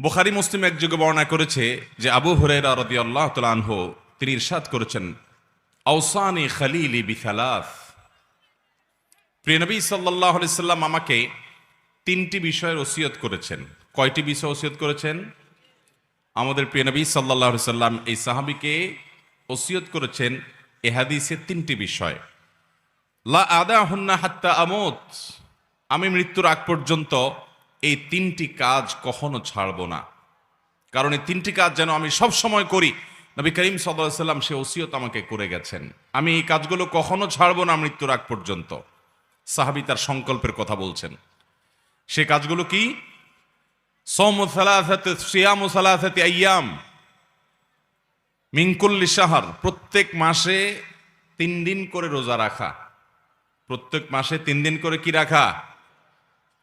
বুখারি, মুসলিম এক যুগে বর্ণনা করেছে যে আবু হুরাইরা রাদিয়াল্লাহু তাআলা আনহু, তিনি ইরশাদ করেছেন, আওসানি খালিলি বিখালাস প্রিয় নবী সাল্লাল্লাহু আলাইহি সাল্লাম আমাকে তিনটি বিষয়ের ওসিয়ত করেছেন। কয়টি বিষয় ওসিয়ত করেছেন? আমাদের প্রিয় নবী সাল্লাল্লাহু আলাইহি সাল্লাম এই সাহাবীকে ওসিয়ত করেছেন এ হাদিসে তিনটি বিষয়। লা আদা হুন্না হাত্তা আমত। আমি মৃত্যুর আগ পর্যন্ত এই তিনটি কাজ কখনো ছাড়ব না। কারণ এই তিনটি কাজ যেন আমি সব সময় করি। নবী করিম সাল্লাম সে ওসিয়ত আমাকে করে গেছেন। আমি এই কাজগুলো কখনো ছাড়ব না মৃত্যুর আগ পর্যন্ত। সাহাবি তার সংকল্পের কথা বলছেন। সে কাজগুলো কি? আয়াম মিঙ্কুল্লি সাহার প্রত্যেক মাসে তিন দিন করে রোজা রাখা। প্রত্যেক মাসে তিন দিন করে কি রাখা?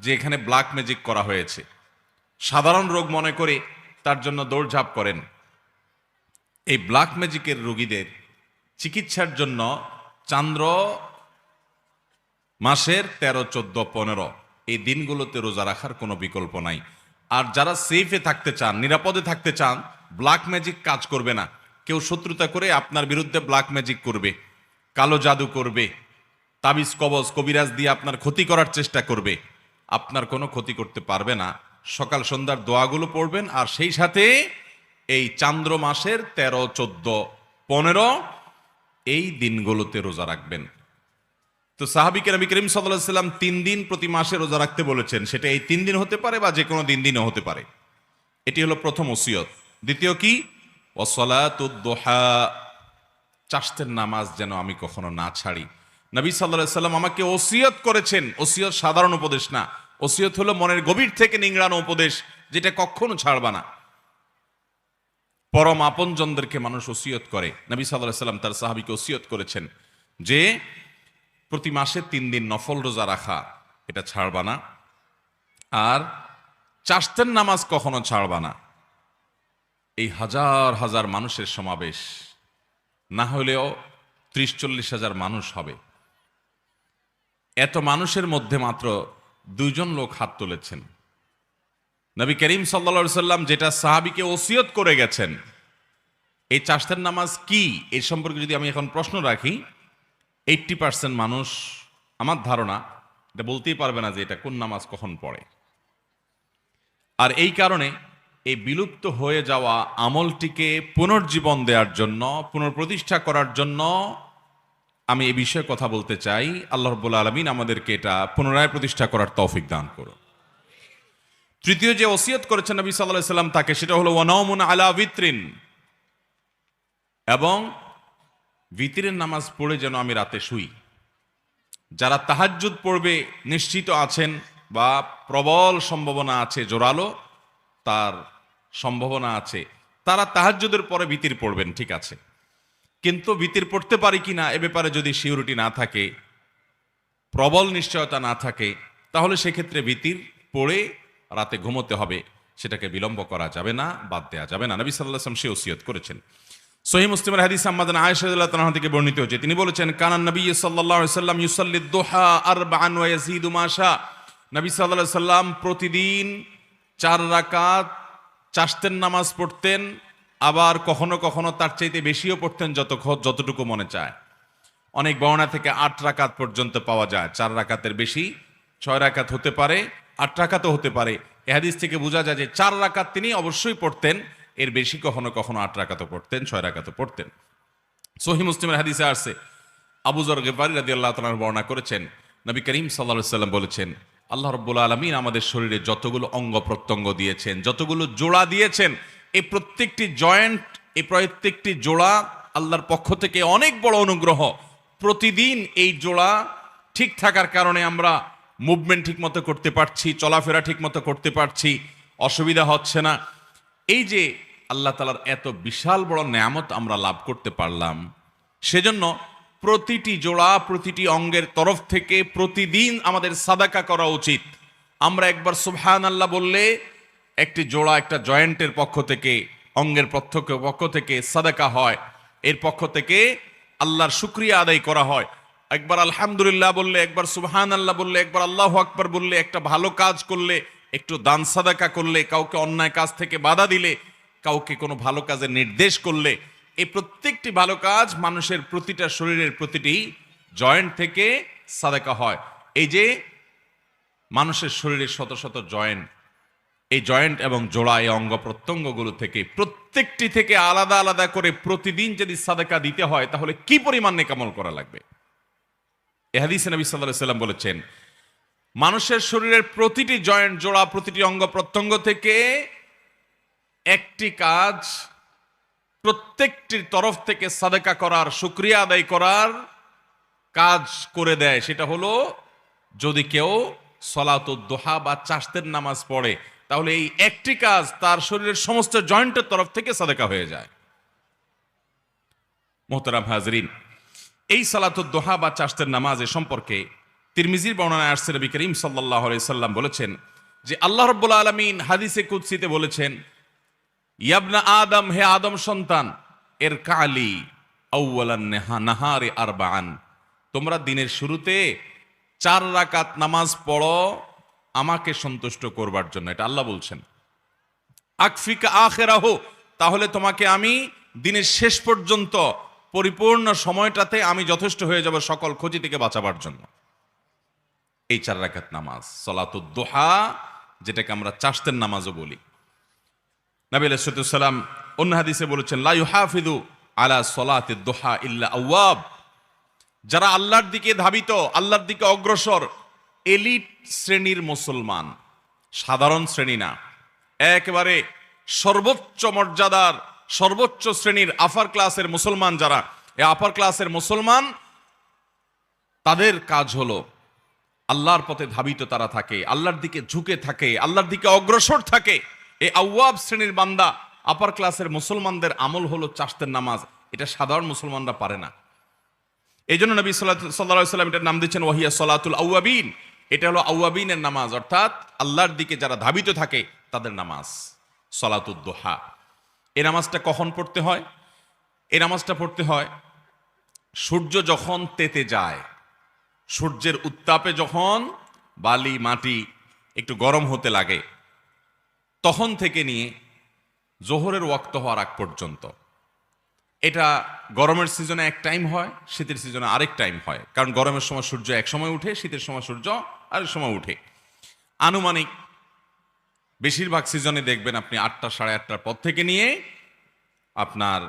যে এখানে ব্ল্যাক ম্যাজিক করা হয়েছে। সাধারণ রোগ মনে করে তার জন্য দৌড়ঝাঁপ করেন। এই ব্ল্যাক ম্যাজিকের রোগীদের চিকিৎসার জন্য চান্দ্র মাসের তেরো, চোদ্দ, পনেরো, এই দিনগুলোতে রোজা রাখার কোনো বিকল্প নাই। আর যারা সেফে থাকতে চান, নিরাপদে থাকতে চান ব্ল্যাক ম্যাজিক কাজ করবে না। কেউ শত্রুতা করে আপনার বিরুদ্ধে ব্ল্যাক ম্যাজিক করবে, কালো জাদু করবে, তাবিজ, কবজ, কবিরাজ দিয়ে আপনার ক্ষতি করার চেষ্টা করবে। আপনার কোনো ক্ষতি করতে পারবে না। সকাল সন্ধ্যার দোয়াগুলো পড়বেন আর সেই সাথে এই চান্দ্র মাসের তেরো, চোদ্দ, পনেরো, এই দিনগুলোতে রোজা রাখবেন। তো সাহাবিকে নবী করিম সাল্লাহ সাল্লাম তিন দিন প্রতি মাসে রোজা রাখতে বলেছেন। সেটা এই তিন দিন হতে পারে বা যে কোনো দিন দিনও হতে পারে। এটি হলো প্রথম ওসিয়ত। দ্বিতীয় কি? ওসলাতুদ্দোহা চাষতের নামাজ যেন আমি কখনো না ছাড়ি। নবী সাল্লাহ সাল্লাম আমাকে ওসিয়ত করেছেন। ওসিয়ত সাধারণ উপদেশ না। ওসিয়ত হলো মনের গভীর থেকে নিংড়ানো উপদেশ, যেটা কখনো ছাড়বা না। পরম আপনজনদেরকে মানুষ ওসিয়ত করে। নবী সাল্লাহ সাল্লাম তার সাহাবিকে ওসিয়ত করেছেন যে, প্রতি মাসে তিন দিন নফল রোজা রাখা, এটা ছাড়বা না। আর চাষতের নামাজ কখনো ছাড়বা না। এই হাজার হাজার মানুষের সমাবেশ, না হলেও ত্রিশ চল্লিশ হাজার মানুষ হবে। এত মানুষের মধ্যে মাত্র দুইজন লোক হাত তুলেছেন। নবী করিম সাল্লা সাল্লাম যেটা সাহাবিকে ওসিয়ত করে গেছেন, এই চাষতের নামাজ কি? এই সম্পর্কে যদি আমি এখন প্রশ্ন রাখি এইটটি পার্সেন্ট মানুষ, আমার ধারণা, এটা বলতেই পারবে না যে এটা কোন নামাজ কখন পড়ে। আর এই কারণে এই বিলুপ্ত হয়ে যাওয়া আমলটিকে পুনর্জীবন দেওয়ার জন্য, পুনঃপ্রতিষ্ঠা করার জন্য আমি এই বিষয়ে কথা বলতে চাই। আল্লাহ রব্বুল আলমিন আমাদেরকে এটা পুনরায় প্রতিষ্ঠা করার তৌফিক দান করো তৃতীয় যে ওসিয়ত করেছেন নবী সাল্লাহ সাল্লাম, তাকে সেটা হলো ওয়ানাউমুন আলা বিত্রিন এবং ভিতরের নামাজ পড়ে যেন আমি রাতে শুই। যারা তাহাজ্জুদ পড়বে, নিশ্চিত আছেন বা প্রবল সম্ভাবনা আছে, জোরালো তার সম্ভাবনা আছে। তারা তাহাজ্জুদের পরে ভিতির পড়বেন, ঠিক আছে। কিন্তু ভিতির পড়তে পারি কি না, এ ব্যাপারে যদি সিউরিটি না থাকে, প্রবল নিশ্চয়তা না থাকে, তাহলে সেক্ষেত্রে ভিতির পড়ে রাতে ঘুমোতে হবে। সেটাকে বিলম্ব করা যাবে না, বাদ দেওয়া যাবে না। নবী সাল্লাহ সে ওসিয়ত করেছেন। সহি মুসলিমের হাদিস আহমদ আয়েশাদুল্লাহ তাআলা থেকে বর্ণিত হয়েছে তিনি বলেছেন কানান নবী আলাইহি সাল্লাম ইউসাল্লি দুহা ইয়াজিদু মা নবী আলাইহি সাল্লাম প্রতিদিন চার রাকাত চাষতের নামাজ পড়তেন আবার কখনো কখনো তার চাইতে বেশিও পড়তেন যত যতটুকু মনে চায়। অনেক বর্ণা থেকে আট রাকাত পর্যন্ত পাওয়া যায়। চার রাকাতের বেশি, ছয় রাকাত হতে পারে, আট রাকাতও হতে পারে। এ হাদিস থেকে বোঝা যায় যে চার রাকাত তিনি অবশ্যই পড়তেন, এর বেশি কখনো কখনো আট রাকাতও পড়তেন, ছয় রাকাতও পড়তেন। সহি মুসলিমের হাদিসে আসছে আবুজর গেফারি রাদি আল্লাহ তালার বর্ণনা করেছেন, নবী করিম সাল্লা সাল্লাম বলেছেন, আল্লাহ রব্বুল আলমিন আমাদের শরীরে যতগুলো অঙ্গ প্রত্যঙ্গ দিয়েছেন, যতগুলো জোড়া দিয়েছেন এই প্রত্যেকটি জয়েন্ট, এই প্রত্যেকটি জোড়া আল্লাহর পক্ষ থেকে অনেক বড় অনুগ্রহ। প্রতিদিন এই জোড়া ঠিক থাকার কারণে আমরা মুভমেন্ট ঠিক মতো করতে পারছি, চলাফেরা ঠিক মতো করতে পারছি, অসুবিধা হচ্ছে না। এই যে আল্লাহ তালার এত বিশাল বড় নেয়ামত আমরা লাভ করতে পারলাম, সেজন্য প্রতিটি জোড়া, প্রতিটি অঙ্গের তরফ থেকে প্রতিদিন আমাদের সাদাকা করা উচিত। আমরা একবার সুবহান আল্লাহ বললে একটি জোড়া একটা জয়েন্টের পক্ষ থেকে, অঙ্গের প্রত্যক্ষ পক্ষ থেকে সাদাকা হয়। এর পক্ষ থেকে আল্লাহর শুক্রিয়া আদায় করা হয়। একবার আলহামদুলিল্লাহ বললে, একবার সুবহান আল্লাহ বললে, একবার আল্লাহ আকবার বললে, একটা ভালো কাজ করলে, একটু দান সাদাকা করলে, কাউকে অন্যায় কাজ থেকে বাধা দিলে, কাউকে কোনো ভালো কাজের নির্দেশ করলে, এই প্রত্যেকটি ভালো কাজ মানুষের প্রতিটা শরীরের প্রতিটি জয়েন্ট থেকে সাদাকা হয়। এই যে মানুষের শরীরে শত শত জয়েন্ট এই জয়েন্ট এবং জোড়া, এই অঙ্গ প্রত্যঙ্গগুলো থেকে, প্রত্যেকটি থেকে আলাদা আলাদা করে প্রতিদিন যদি সাদাকা দিতে হয়, তাহলে কি পরিমাণ নেকামল করা লাগবে? এহাদিস নবী সাল্লাহ সাল্লাম বলেছেন, মানুষের শরীরের প্রতিটি জয়েন্ট, জোড়া, প্রতিটি অঙ্গ প্রত্যঙ্গ থেকে একটি কাজ, প্রত্যেকটির তরফ থেকে সাদাকা করার, শুক্রিয়া আদায় করার কাজ করে দেয়। সেটা হলো, যদি কেউ সলাতুদ্দোহা বা চাষতের নামাজ পড়ে তাহলে এই একটি কাজ তার শরীরের সমস্ত জয়েন্টের তরফ থেকে সাদাকা হয়ে যায়। মোহতারাম হাজরিন, এই সালাতুদ্দোহা বা চাষতের নামাজে সম্পর্কে তিরমিজির বর্ণনায় আসছে নবী করিম সাল্লাহ সাল্লাম বলেছেন যে আল্লাহ রব্বুল আলমিন হাদিসে কুৎসিতে বলেছেন, ইয়াবনা আদম, হে আদম সন্তান এর কালি আউ্লান নেহা, নাহারে আরবান তোমরা দিনের শুরুতে চার রাকাত নামাজ পড়ো আমাকে সন্তুষ্ট করবার জন্য, এটা আল্লাহ বলছেন। আকফিকা আখেরাহ, তাহলে তোমাকে আমি দিনের শেষ পর্যন্ত পরিপূর্ণ সময়টাতে আমি যথেষ্ট হয়ে যাব সকল ক্ষতি থেকে বাঁচাবার জন্য। এই চার রাকাত নামাজ সলাতুদ্দোহা যেটাকে আমরা চাষতের নামাজও বলি। নবী আলাইসালাম অন্য হাদিসে বলেছেন, লা ইউহাফিদু আলা সলাতে দোহা ইল্লা আওয়াব। যারা আল্লাহর দিকে ধাবিত, আল্লাহর দিকে অগ্রসর এলিট শ্রেণির মুসলমান, সাধারণ শ্রেণি না, একেবারে সর্বোচ্চ মর্যাদার, সর্বোচ্চ শ্রেণির আপার ক্লাসের মুসলমান যারা, এই আপার ক্লাসের মুসলমান, তাদের কাজ হলো আল্লাহর পথে ধাবিত তারা থাকে, আল্লাহর দিকে ঝুঁকে থাকে, আল্লাহর দিকে অগ্রসর থাকে। এই আউয়াব শ্রেণির বান্দা আপার ক্লাসের মুসলমানদের আমল হলো চাষতের নামাজ, এটা সাধারণ মুসলমানরা পারে না। এই জন্য নবী সাল্লাহ সাল্লাম এটার নাম দিচ্ছেন, ওয়াহিয়া সলাতুল আউয়াবিন। এটা হলো আউয়াবিনের নামাজ, অর্থাৎ আল্লাহর দিকে যারা ধাবিত থাকে, তাদের নামাজ সলাতুদ্দোহা এ নামাজটা কখন পড়তে হয়? এ নামাজটা পড়তে হয় সূর্য যখন তেতে যায়, সূর্যের উত্তাপে যখন বালি, মাটি একটু গরম হতে লাগে, তখন থেকে নিয়ে জোহরের ওয়াক্ত হওয়ার আগ পর্যন্ত। এটা গরমের সিজনে এক টাইম হয়, শীতের সিজনে আরেক টাইম হয়। কারণ গরমের সময় সূর্য এক সময় উঠে, শীতের সময় সূর্য আরেক সময় উঠে। আনুমানিক বেশিরভাগ সিজনে দেখবেন আপনি আটটা, সাড়ে আটটার পর থেকে নিয়ে আপনার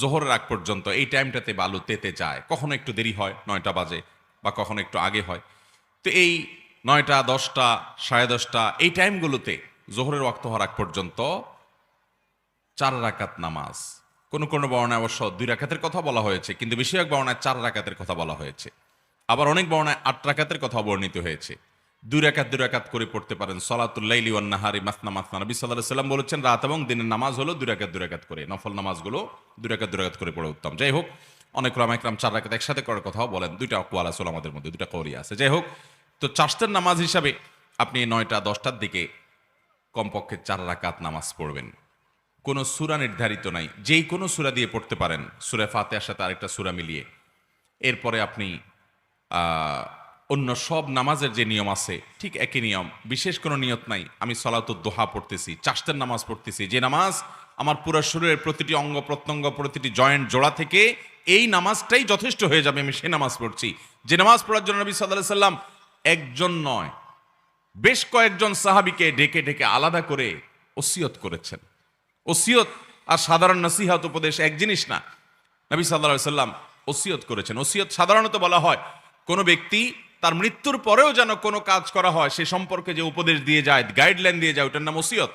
জোহরের আগ পর্যন্ত এই টাইমটাতে বালু তেতে যায়। কখনো একটু দেরি হয়, নয়টা বাজে, বা কখনো একটু আগে হয়। তো এই নয়টা, দশটা, সাড়ে দশটা, এই টাইমগুলোতে জোহরের ওয়াক্ত হওয়ার আগ পর্যন্ত চার রাকাত নামাজ। কোন কোন বর্ণায় অবশ্য দুই রাকাতের কথা বলা হয়েছে, কিন্তু বেশিরভাগ বর্ণায় চার রাকাতের কথা বলা হয়েছে। আবার অনেক বর্ণায় আট রাকাতের কথা বর্ণিত হয়েছে। দুই রাকাত দুই রাকাত করে পড়তে পারেন। সলাতুল্লাইলি ওয়ান নাহারি মাসনা মাসনা। নবী সাল্লাহ সাল্লাম বলেছেন, রাত এবং দিনের নামাজ হলো দুই রাকাত দুই রাকাত করে। নফল নামাজগুলো দুই রাকাত দুই রাকাত করে পড়ে উত্তম। যাই হোক, অনেক রামাইকরাম চার রাকাত একসাথে করার কথাও বলেন। দুইটা কোয়াল আছে আমাদের মধ্যে, দুইটা কৌরি আছে। যাই হোক, তো চাষতের নামাজ হিসাবে আপনি নয়টা, দশটার দিকে কমপক্ষে চার রাকাত নামাজ পড়বেন। কোনো সুরা নির্ধারিত নাই। যেই কোনো সুরা দিয়ে পড়তে পারেন। সুরে ফাতেহার সাথে আরেকটা সুরা মিলিয়ে। এরপরে আপনি অন্য সব নামাজের যে নিয়ম আছে, ঠিক একই নিয়ম। বিশেষ কোনো নিয়ত নাই। আমি সলাত দোহা পড়তেছি চাষতের নামাজ পড়তেছি। যে নামাজ আমার পুরো শরীরের প্রতিটি অঙ্গ, প্রত্যঙ্গ, প্রতিটি জয়েন্ট জোড়া থেকে এই নামাজটাই যথেষ্ট হয়ে যাবে, আমি সে নামাজ পড়ছি। যে নামাজ পড়ার জন্য নবী সাল্লাহ সাল্লাম একজন নয়, বেশ কয়েকজন সাহাবিকে ডেকে ডেকে আলাদা করে ওসিয়ত করেছেন। ওসিয়ত আর সাধারণ নসিহাত উপদেশ এক জিনিস না। নবী সাল্লাহ সাল্লাম ওসিয়ত করেছেন। ওসিয়ত সাধারণত বলা হয়, কোনো ব্যক্তি তার মৃত্যুর পরেও যেন কোনো কাজ করা হয়, সে সম্পর্কে যে উপদেশ দিয়ে যায় গাইডলাইন দিয়ে যায়, ওটার নাম ওসিয়ত।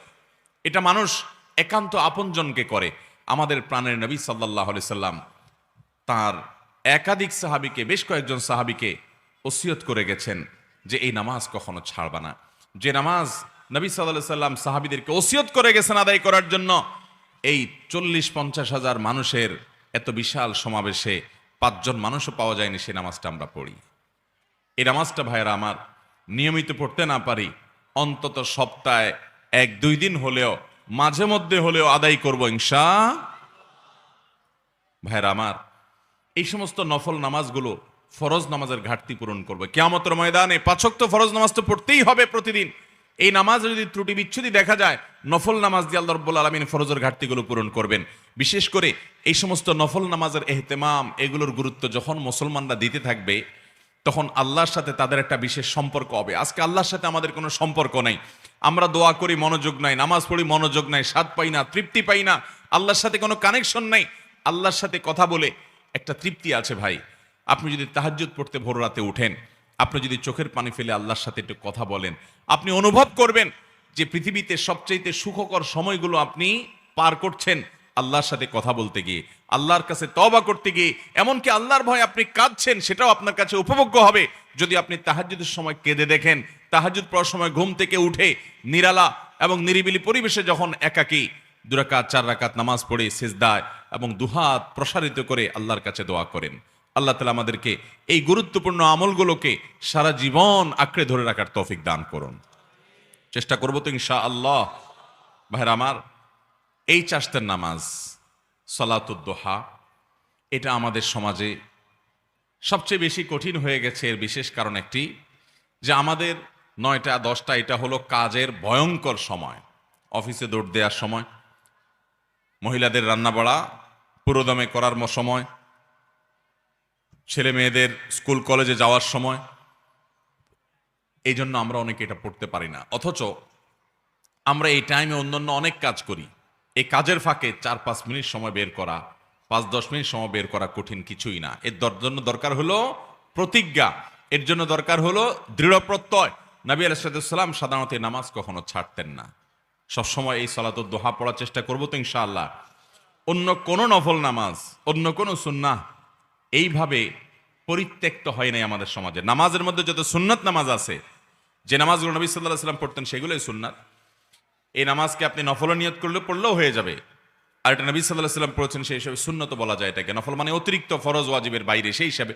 এটা মানুষ একান্ত আপনজনকে করে। আমাদের প্রাণের নবী সাল্লাহ সাল্লাম তার একাধিক সাহাবিকে, বেশ কয়েকজন সাহাবিকে ওসিয়ত করে গেছেন যে এই নামাজ কখনো ছাড়বা না। যে নামাজ নবী সাল্লাহ সাল্লাম সাহাবিদেরকে ওসিয়ত করে গেছেন আদায় করার জন্য, এই চল্লিশ পঞ্চাশ হাজার মানুষের এত বিশাল সমাবেশে পাঁচজন মানুষও পাওয়া যায়নি, সে নামাজটা আমরা পড়ি। এই নামাজটা ভাইয়েরা আমার নিয়মিত পড়তে না পারি, অন্তত সপ্তাহে এক, দুই দিন হলেও, মাঝে মধ্যে হলেও আদায় করব ইনশা। ভাইয়েরা আমার, এই সমস্ত নফল নামাজগুলো ফরজ নামাজের ঘাটতি পূরণ করবে। কেয়ামতের ময়দানে পাচক তো ফরজ নামাজ তো পড়তেই হবে প্রতিদিন। এই নামাজ যদি ত্রুটি বিচ্ছুতি দেখা যায়, নফল নামাজ দিয়ে আল্লাহ রব্বুল আলমিন ফরজের ঘাটতিগুলো পূরণ করবেন। বিশেষ করে এই সমস্ত নফল নামাজের এহতেমাম, এগুলোর গুরুত্ব যখন মুসলমানরা দিতে থাকবে তখন আল্লাহর সাথে তাদের একটা বিশেষ সম্পর্ক হবে। আজকে আল্লাহর সাথে আমাদের কোনো সম্পর্ক নাই। আমরা দোয়া করি, মনোযোগ নাই। নামাজ পড়ি, মনোযোগ নাই। স্বাদ পাই না, তৃপ্তি পাই না। আল্লাহর সাথে কোনো কানেকশন নাই। আল্লাহর সাথে কথা বলে একটা তৃপ্তি আছে ভাই। আপনি যদি তাহাজ্জুদ পড়তে ভোর রাতে উঠেন, আপনি যদি চোখের পানি ফেলে আল্লাহর সাথে একটু কথা বলেন, আপনি অনুভব করবেন যে পৃথিবীতে সবচাইতে সুখকর সময়গুলো আপনি পার করছেন। আল্লাহর সাথে কথা বলতে গিয়ে, আল্লাহর কাছে তবা করতে গিয়ে, এমনকি আল্লাহর ভয় আপনি কাঁদছেন, সেটাও আপনার কাছে উপভোগ্য হবে। যদি আপনি তাহাজ্জুদের সময় কেঁদে দেখেন তাহাজুদ পড়ার সময় ঘুম থেকে উঠে নিরালা এবং নিরিবিলি পরিবেশে যখন একাকী দুরাকাত চার রাকাত নামাজ পড়ে, সেজদায় এবং দুহাত প্রসারিত করে আল্লাহর কাছে দোয়া করেন। আল্লাহ তালা আমাদেরকে এই গুরুত্বপূর্ণ আমলগুলোকে সারা জীবন আঁকড়ে ধরে রাখার তৌফিক দান করুন। চেষ্টা করব তো ইনশা আল্লাহ ভাইরা আমার এই চাষতের নামাজ সলাতুদ্দোহা এটা আমাদের সমাজে সবচেয়ে বেশি কঠিন হয়ে গেছে। এর বিশেষ কারণ একটি যে আমাদের নয়টা, দশটা, এটা হলো কাজের ভয়ঙ্কর সময়। অফিসে দৌড় দেওয়ার সময়, মহিলাদের রান্না বাড়া, পুরোদমে করার সময়, ছেলে মেয়েদের স্কুল, কলেজে যাওয়ার সময়। এই জন্য আমরা অনেকে এটা পড়তে পারি না। অথচ আমরা এই টাইমে অন্যান্য অনেক কাজ করি। এই কাজের ফাঁকে চার পাঁচ মিনিট সময় বের করা, পাঁচ দশ মিনিট সময় বের করা কঠিন কিছুই না। এর জন্য দরকার হলো প্রতিজ্ঞা। এর জন্য দরকার হলো দৃঢ় প্রত্যয়। নবী আলাইসালাম সাধারণত নামাজ কখনো ছাড়তেন না। সবসময় এই সলাত দোহা পড়ার চেষ্টা করব তো ইনশাআল্লাহ। অন্য কোনো নফল নামাজ, অন্য কোনো সুন্নাহ এইভাবে পরিত্যক্ত হয় নাই আমাদের সমাজে। নামাজের মধ্যে যত সুন্নাত নামাজ আছে, যে নামাজগুলো নবী সাল্লাহ সাল্লাম পড়তেন সেগুলোই সুন্নাত। এই নামাজকে আপনি নফল নিয়ত করলে পড়লেও হয়ে যাবে। আর এটা নবী সাল্লাহ সাল্লাম পড়েছেন সেই হিসাবে সুন্নত বলা যায় এটাকে। নফল মানে অতিরিক্ত ফরজ ওয়াজিবের বাইরে সেই হিসাবে।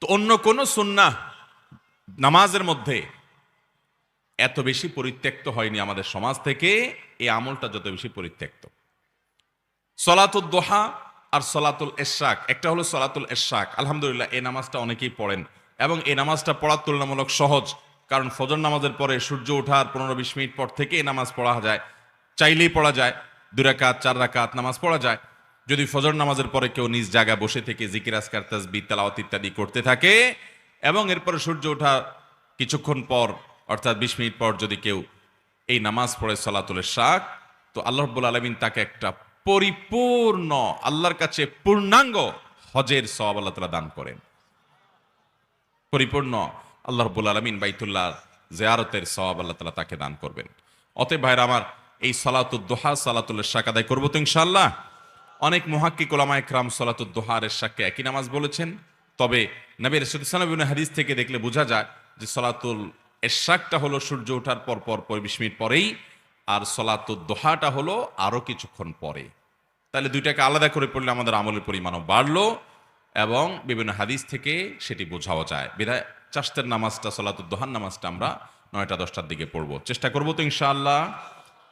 তো অন্য কোনো সুন্না নামাজের মধ্যে এত বেশি পরিত্যক্ত হয়নি আমাদের সমাজ থেকে, এই আমলটা যত বেশি পরিত্যক্ত। সলাতুল দোহা আর সলাতুল এশাক, একটা হলো সলাতুল এশাক। আলহামদুলিল্লাহ, এই নামাজটা অনেকেই পড়েন। এবং এই নামাজটা পড়ার তুলনামূলক সহজ। কারণ ফজর নামাজের পরে সূর্য ওঠার পনেরো বিশ মিনিট পর থেকে নামাজ পড়া যায়। চাইলেই পড়া যায়। দু রাকাত, চার রাকাত নামাজ পড়া যায়। যদি ফজর নামাজের পরে কেউ নিজ জায়গায় বসে থেকে জিকির আসকার তাসবি তালাওয়াত ইত্যাদি করতে থাকে এবং এরপরে সূর্য ওঠা কিছুক্ষণ পর, অর্থাৎ বিশ মিনিট পর যদি কেউ এই নামাজ পড়ে সলাতুলের শাক, তো আল্লাহ রব্বুল আলমিন তাকে একটা পরিপূর্ণ, আল্লাহর কাছে পূর্ণাঙ্গ হজের সব আল্লাহ তালা দান করেন। পরিপূর্ণ আল্লাহ রব্বুল আলমিন বাইতুল্লাহ জিয়ারতের সব আল্লাহ তালা তাকে দান করবেন। অতএব ভাইরা আমার, এই সলাতুদ্দোহা সালাতুল্লাহ শাক আদায় করব তো ইনশাল্লাহ অনেক মহাক্কিক ওলামা একরাম সলাতুদ্দোহার শাককে একই নামাজ বলেছেন। তবে নবীর রসুলাম হাদিস থেকে দেখলে বোঝা যায় যে সলাতুল এশাকটা হলো সূর্য ওঠার পর পর বিশ মিনিট পরেই আর সলাতুদ্দোহাটা হলো আরও কিছুক্ষণ পরে। তাহলে দুইটাকে আলাদা করে পড়লে আমাদের আমলের পরিমাণও বাড়লো এবং বিভিন্ন হাদিস থেকে সেটি বোঝাও যায়। বিধায় চাষতের নামাজটা সলাতুদ্দোহান নামাজটা আমরা নয়টা, দশটার দিকে পড়ব। চেষ্টা করব তো ইনশাআল্লাহ।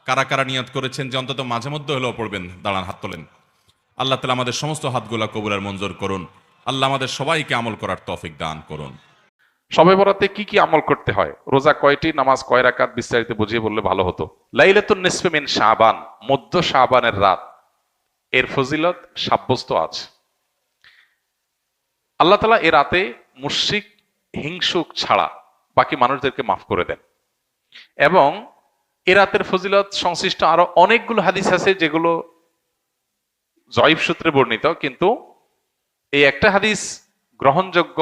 কারা কারা নিয়ত করেছেন যে অন্তত মাঝে মধ্যে হলেও পড়বেন, দাঁড়ান, হাত তোলেন। আল্লাহ তালা আমাদের সমস্ত হাতগুলা কবুলের মঞ্জুর করুন। আল্লাহ আমাদের সবাইকে আমল করার তৌফিক দান করুন। সবে বরাতে কি কি আমল করতে হয়? রোজা কয়টি, নামাজ কয় রাকাত বিস্তারিত বুঝিয়ে বললে ভালো হতো। লাইলাতুন নিসফে মধ্য শাবানের রাত। এর ফজিলত সাব্যস্ত আছে আল্লাহ তালা এ রাতে মুশরিক হিংসুক ছাড়া বাকি মানুষদেরকে মাফ করে দেন। এবং এ রাতের ফজিলত সংশ্লিষ্ট আরও অনেকগুলো হাদিস আছে যেগুলো জয়ীব সূত্রে বর্ণিত, কিন্তু এই একটা হাদিস গ্রহণযোগ্য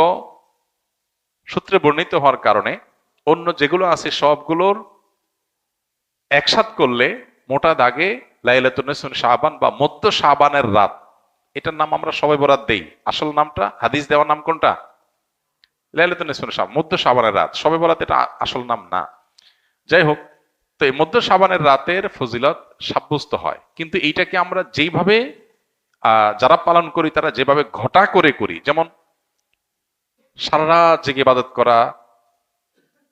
সূত্রে বর্ণিত হওয়ার কারণে অন্য যেগুলো আছে সবগুলোর একসাথ করলে মোটা দাগে লাইলাতুন শাহবান বা মধ্য শাহবানের রাত, এটার নাম আমরা সবাই বরাত দেই। আসল নামটা, হাদিস দেওয়ার নাম কোনটা? লাইলাতুন শাহ মধ্য শাহবানের রাত সবাই বরাত এটা আসল নাম না। যাই হোক তো এই মধ্য সাবানের রাতের ফজিলত সাব্যস্ত হয়। কিন্তু এইটাকে আমরা যেইভাবে যারা পালন করি, তারা যেভাবে ঘটা করে করি, যেমন সারা রাত জেগে ইবাদত করা,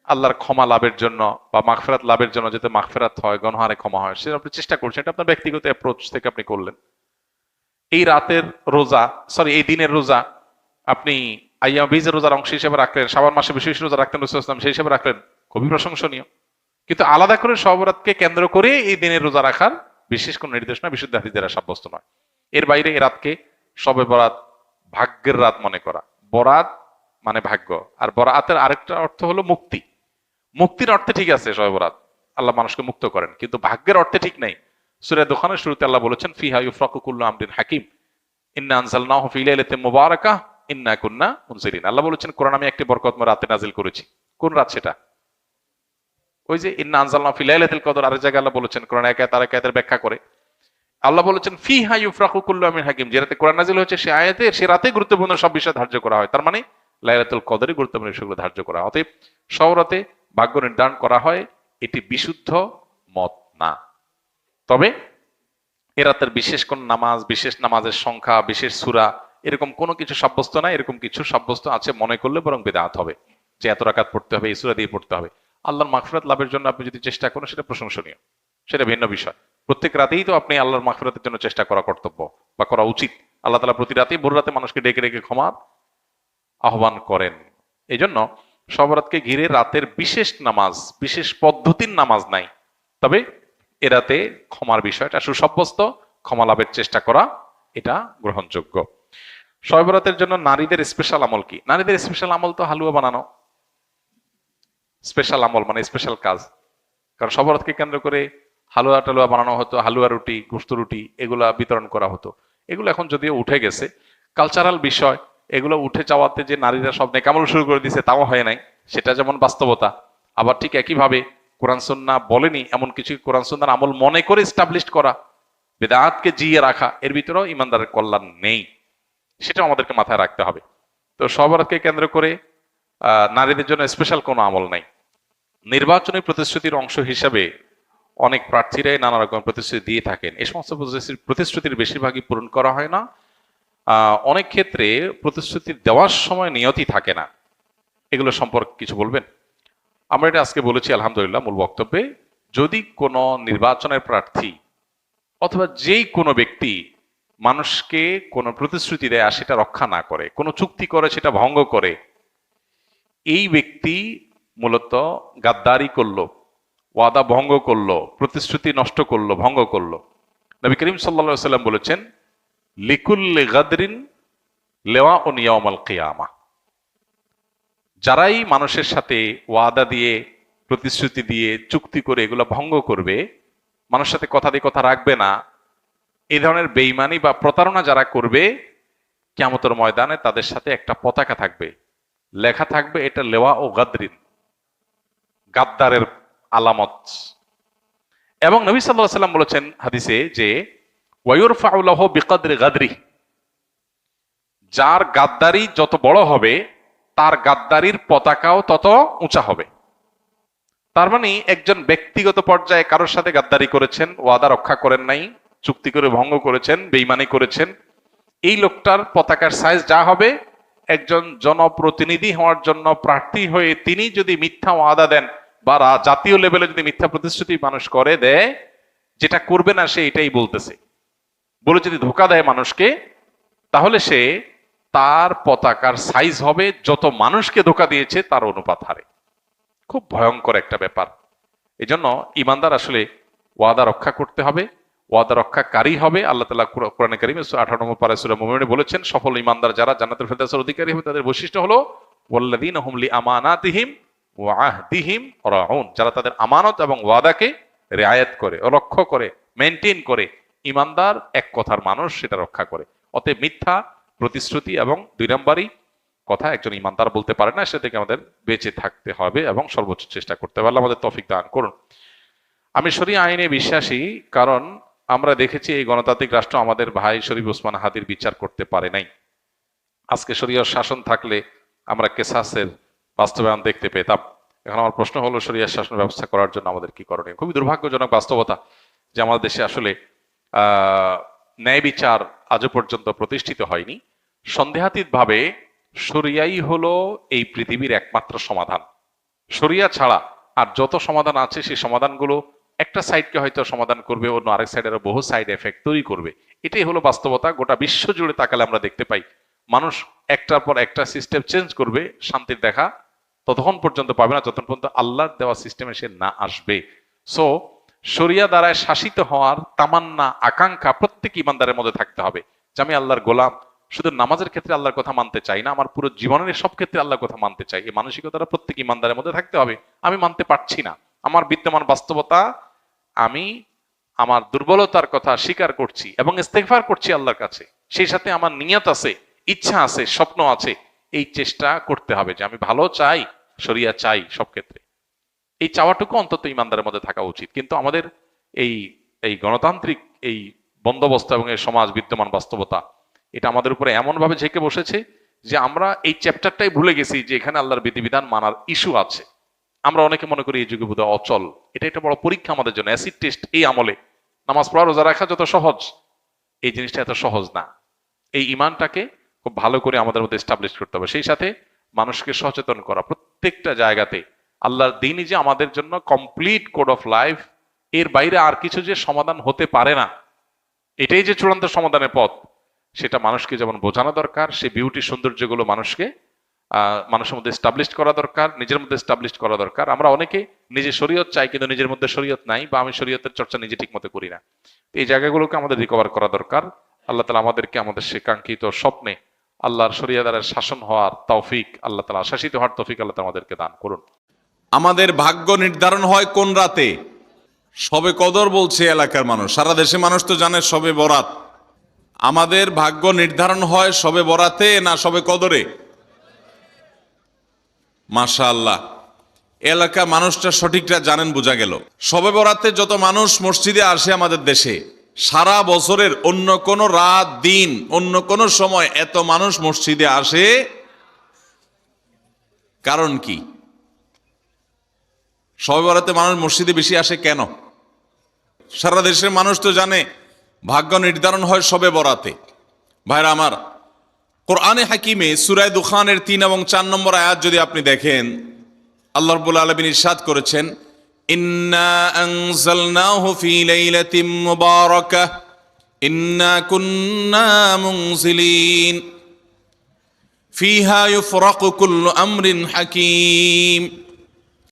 আল্লাহর ক্ষমা লাভের জন্য বা মাগফেরাত লাভের জন্য যাতে মাগফেরাত হয়, গণহারে ক্ষমা হয়, সেটা আপনি চেষ্টা করছেন, এটা আপনার ব্যক্তিগত অ্যাপ্রোচ থেকে আপনি করলেন। এই রাতের রোজা সরি এই দিনের রোজা আপনি আইয়াম বীজের রোজার অংশ হিসেবে রাখলেন সাবান মাসে বিশেষ রোজা রাখতেন রসুলাম সেই হিসেবে রাখলেন। খুবই প্রশংসনীয়। কিন্তু আলাদা করে সবরাতকে কেন্দ্র করে এই দিনের রোজা রাখার বিশেষ কোন নির্দেশনা বিশুদ্ধ হাদিস সাব্যস্ত নয়। এর বাইরে এই রাতকে সবে বরাত ভাগ্যের রাত মনে করা। বরাত মানে ভাগ্য। আর বরাতের আরেকটা অর্থ হলো মুক্তি। মুক্তির অর্থে ঠিক আছে সবে বরাত। আল্লাহ মানুষকে মুক্ত করেন, কিন্তু ভাগ্যের অর্থে ঠিক নাই। সুরে দোকানের শুরুতে আল্লাহ বলেছেন, ফিহা ইউফরাকু কুল্লু আমরিন হাকিম। ইন্না আনজালনাহু ফি লাইলাতিন মুবারাকাহ। ইন্না কুন্না মুনজিরিন আল্লাহ বলেছেন, কোরআন আমি একটি বরকতময় রাতে নাজিল করেছি। কোন রাত সেটা? ওই যে, ইন্না আনজালনাহু ফি লাইলাতিল কদর, আরেক জায়গায় আল্লাহ বলেছেন, কোরআন এক আয়াত, আরেক আয়াতের ব্যাখ্যা করে। আল্লাহ বলেছেন ফি হা ইউফরাকু কুল্লু আমিন হাকিম। যে রাতে কোরআন নাজিল হয়েছে, সে আয়াতে, সে রাতে গুরুত্বপূর্ণ সব বিষয় ধার্য করা হয়। তার মানে লাইলাতুল কদরে গুরুত্বপূর্ণ বিষয়গুলো ধার্য করা হয়। অতএব সৌরাতে ভাগ্য নির্ধারণ করা হয়, এটি বিশুদ্ধ মত না। তবে, এ রাতের বিশেষ কোন নামাজ, বিশেষ নামাজের সংখ্যা, বিশেষ সুরা এরকম কোনো কিছু সাব্যস্ত না, এরকম কিছু সাব্যস্ত আছে মনে করলে বরং বেদাত হবে। যে এত রাকাত পড়তে হবে, এই সুরা দিয়ে পড়তে হবে। আল্লাহর মাগফিরাত লাভের জন্য আপনি যদি চেষ্টা করেন, সেটা প্রশংসনীয়। সেটা ভিন্ন বিষয়। প্রত্যেক রাতেই তো আপনি আল্লাহর মাগফিরাতের জন্য চেষ্টা করা কর্তব্য বা করা উচিত। আল্লাহ তালা প্রতি রাতেই ভোর রাতে মানুষকে ডেকে ডেকে ক্ষমার আহ্বান করেন। এই জন্য সবরাতকে ঘিরে রাতের বিশেষ নামাজ, বিশেষ পদ্ধতির নামাজ নাই। তবে এ রাতে ক্ষমার বিষয়টা সুসাব্যস্ত, ক্ষমা লাভের চেষ্টা করা, এটা গ্রহণযোগ্য। সয়বরাতের জন্য নারীদের স্পেশাল আমল কি? নারীদের স্পেশাল আমল তো হালুয়া বানানো। স্পেশাল আমল মানে স্পেশাল কাজ। কারণ সবরাতকে কেন্দ্র করে হালুয়া টালুয়া বানানো হতো, হালুয়া রুটি, গুস্ত রুটি এগুলা বিতরণ করা হতো। এগুলো এখন যদিও উঠে গেছে কালচারাল বিষয়, এগুলো উঠে যাওয়াতে যে নারীরা সব নেকামল শুরু করে দিছে তাও হয় নাই, সেটা যেমন বাস্তবতা। আবার ঠিক একইভাবে কোরআন সন্না বলেনি, এমন কিছু কোরআন সন্ন্যার আমল মনে করে স্টাবলিশ করা? বেদাতকে জিয়ে রাখা, এর ভিতরেও ইমানদারের কল্যাণ নেই। সেটা আমাদেরকে মাথায় রাখতে হবে। তো সবরাতকে কেন্দ্র করে নারীদের জন্য স্পেশাল কোনো আমল নাই। নির্বাচনী প্রতিশ্রুতির অংশ হিসাবে অনেক প্রার্থীরাই নানা রকম প্রতিশ্রুতি দিয়ে থাকেন। এই সমস্ত প্রতিশ্রুতি- প্রতিশ্রুতির বেশিরভাগই পূরণ করা হয় না। অনেক ক্ষেত্রে প্রতিশ্রুতি দেওয়ার সময় নিয়তি থাকে না। এগুলো সম্পর্কে কিছু বলবেন? আমরা এটা আজকে বলেছি, আলহামদুলিল্লাহ, মূল বক্তব্যে। যদি কোনো নির্বাচনের প্রার্থী অথবা যেই কোনো ব্যক্তি মানুষকে কোনো প্রতিশ্রুতি দেয় আর সেটা রক্ষা না করে, কোনো চুক্তি করে সেটা ভঙ্গ করে। এই ব্যক্তি মূলত গাদ্দারি করল, ওয়াদা ভঙ্গ করল, প্রতিশ্রুতি নষ্ট করল, ভঙ্গ করল। নবী করিম সাল্লা সাল্লাম বলেছেন, লিকুল্লে গাদরিন লেওয়া ও নিয়মাল কিয়ামা। যারাই মানুষের সাথে ওয়াদা দিয়ে, প্রতিশ্রুতি দিয়ে, চুক্তি করে এগুলো ভঙ্গ করবে, মানুষের সাথে কথা দিয়ে কথা রাখবে না এই ধরনের বেইমানি বা প্রতারণা যারা করবে কেমতর ময়দানে তাদের সাথে একটা পতাকা থাকবে। লেখা থাকবে এটা লেওয়া ও গাদরিন, গাদ্দারের আলামত। এবং নবী সাল্লাহ সাল্লাম বলেছেন হাদিসে যে ওয়ুর ফাউলাহ বিকাদ্রি গাদরি যার গাদ্দারি যত বড় হবে, তার গাদ্দারির পতাকাও তত উঁচা হবে। তার মানে একজন ব্যক্তিগত পর্যায়ে কারোর সাথে গাদ্দারি করেছেন, ওয়াদা রক্ষা করেন নাই চুক্তি করে ভঙ্গ করেছেন, বেইমানি করেছেন। এই লোকটার পতাকার সাইজ যা হবে, একজন জনপ্রতিনিধি হওয়ার জন্য প্রার্থী হয়ে তিনি যদি মিথ্যা ওয়াদা দেন বা জাতীয় লেভেলে যদি মিথ্যা প্রতিশ্রুতি মানুষ করে দেয়, যেটা করবে না সে এটাই বলতেছে। বলে যদি ধোকা দেয় মানুষকে, তাহলে সে তার পতাকার সাইজ হবে, যত মানুষকে ধোকা দিয়েছে তার অনুপাত হারে। খুব ভয়ঙ্কর একটা ব্যাপার। এজন্য জন্য ইমানদার আসলে ওয়াদা রক্ষা করতে হবে। ওয়াদা রক্ষাকারী হবে, আল্লাহ তালা কোরআন কারিমে আঠারো নম্বর পারে সুরা মোমিনে বলেছেন, সফল ইমানদার যারা জান্নাতুল ফেরদাউসের অধিকারী হবে, তাদের বৈশিষ্ট্য হলো, ওয়াল্লাযীনা হুম লি আমানাতিহিম ওয়া আহদিহিম রাউন, যারা তাদের আমানত এবং ওয়াদাকে রিআয়াত করে, রক্ষা করে মেনটেন করে ইমানদার এক কথার মানুষ, সেটা রক্ষা করে। অতএব মিথ্যা, প্রতিশ্রুতি এবং দুই নম্বরই কথা, একজন ইমানদার বলতে পারে না সেটাকে আমাদের বেঁচে থাকতে হবে এবং সর্বোচ্চ চেষ্টা করতে পারলে আমাদের তফিক দান করুন। আমি শরীয় আইনে বিশ্বাসী, কারণ আমরা দেখেছি এই গণতান্ত্রিক রাষ্ট্র আমাদের ভাই শরীফ ওসমান হাদির বিচার করতে পারে নাই। আজকে শরীয় শাসন থাকলে আমরা কেসাসের বাস্তবায়ন দেখতে পেতাম। এখন আমার প্রশ্ন হলো শরিয়া শাসন ব্যবস্থা করার জন্য আমাদের কি করণীয়? খুবই দুর্ভাগ্যজনক বাস্তবতা যে আমাদের দেশে আসলে ন্যায় বিচার আজও পর্যন্ত প্রতিষ্ঠিত হয়নি। সন্দেহাতীত ভাবে শরিয়াই হলো এই পৃথিবীর একমাত্র সমাধান। শরিয়া ছাড়া আর যত সমাধান আছে, সেই সমাধানগুলো একটা সাইডকে হয়তো সমাধান করবে, অন্য আরেক সাইডের বহু সাইড এফেক্ট তৈরি করবে। এটাই হলো বাস্তবতা, গোটা বিশ্ব জুড়ে তাকালে আমরা দেখতে পাই, মানুষ একটার পর একটা সিস্টেম চেঞ্জ করবে, শান্তির দেখা ততক্ষণ পর্যন্ত পাবে না, যতক্ষণ পর্যন্ত আল্লাহর দেওয়া সিস্টেমে সে না আসবে। সো শরিয়া দ্বারায় শাসিত হওয়ার তামান্না, আকাঙ্ক্ষা প্রত্যেক ইমানদারের মধ্যে থাকতে হবে যে আমি আল্লাহর গোলাম। শুধু নামাজের ক্ষেত্রে আল্লাহর কথা মানতে চাই না, আমার পুরো জীবনের সব ক্ষেত্রে আল্লাহর কথা মানতে চাই। এই মানসিকতাটা প্রত্যেক ইমানদারের মধ্যে থাকতে হবে। আমি মানতে পারছি না। আমার বিদ্যমান বাস্তবতা, আমি আমার দুর্বলতার কথা স্বীকার করছি এবং ইস্তেগফার করছি আল্লাহর কাছে। সেই সাথে আমার নিয়ত আছে, ইচ্ছা আছে, স্বপ্ন আছে। এই চেষ্টা করতে হবে যে আমি ভালো চাই সরিয়া চাই সব ক্ষেত্রে। এই চাওয়াটুকু অন্তত ইমানদারের মধ্যে থাকা উচিত। কিন্তু আমাদের এই এই গণতান্ত্রিক এই বন্দোবস্ত এবং এই সমাজ বিদ্যমান বাস্তবতা, এটা আমাদের উপরে এমন ভাবে ঝেঁকে বসেছে যে আমরা এই চ্যাপ্টারটাই ভুলে গেছি যে এখানে আল্লাহর বিধিবিধান মানার ইস্যু আছে। আমরা অনেকে মনে করি এই যুগে বোধহয় অচল। এটা একটা বড় পরীক্ষা আমাদের জন্য অ্যাসিড টেস্ট এই আমলে। নামাজ পড়া, রোজা রাখা যত সহজ, এই জিনিসটা এত সহজ না। এই ইমানটাকে খুব ভালো করে আমাদের মধ্যে এস্টাবলিশ করতে হবে। সেই সাথে মানুষকে সচেতন করা। প্রত্যেকটা জায়গাতে আল্লাহর দিনই যে আমাদের জন্য কমপ্লিট কোড অফ লাইফ এর বাইরে আর কিছু যে সমাধান হতে পারে না, এটাই যে চূড়ান্ত সমাধানের পথ, সেটা মানুষকে যেমন বোঝানো দরকার, সে বিউটি সৌন্দর্যগুলো মানুষকে মানুষের মধ্যে স্টাবলিশ করা দরকার, নিজের মধ্যে স্টাবলিশ করা দরকার। আমরা অনেকে নিজে শরীয়ত চাই কিন্তু নিজের মধ্যে শরীয়ত নাই বা আমি শরীয়তের চর্চা নিজে ঠিক মতো করি না। এই জায়গাগুলোকে আমাদের রিকভার করা দরকার। আল্লাহ তালা আমাদেরকে আমাদের সে কাঙ্ক্ষিত স্বপ্নে আল্লাহর শরিয়াদারের শাসন হওয়ার তৌফিক আল্লাহ তালা শাসিত হওয়ার তৌফিক আল্লাহ আমাদেরকে দান করুন। আমাদের ভাগ্য নির্ধারণ হয় কোন রাতে? সবে কদর বলছে এলাকার মানুষ। সারা দেশে মানুষ তো জানে সবে বরাত। আমাদের ভাগ্য নির্ধারণ হয় সবে বরাতে না সবে কদরে? মাশা আল্লাহ এলাকা মানুষটা সঠিকটা জানেন বোঝা গেল। সবে বরাতে যত মানুষ মসজিদে আসে আমাদের দেশে, সারা বছরের অন্য কোনো রাত, দিন, অন্য কোনো সময় এত মানুষ মসজিদে আসে। কারণ কি? সবে বরাতে মানুষ মসজিদে বেশি আসে কেন? সারা দেশের মানুষ তো জানে, ভাগ্য নির্ধারণ হয় সবে বরাতে। ভাইরা আমার কোরআনে হাকিমে সুরায় দুখানের তিন এবং চার নম্বর আয়াত যদি আপনি দেখেন, আল্লাহ রবুল আলমিন ইরশাদ করেছেন ফিহা ইউফরাকু কুল্লু আমরিন হাকিম।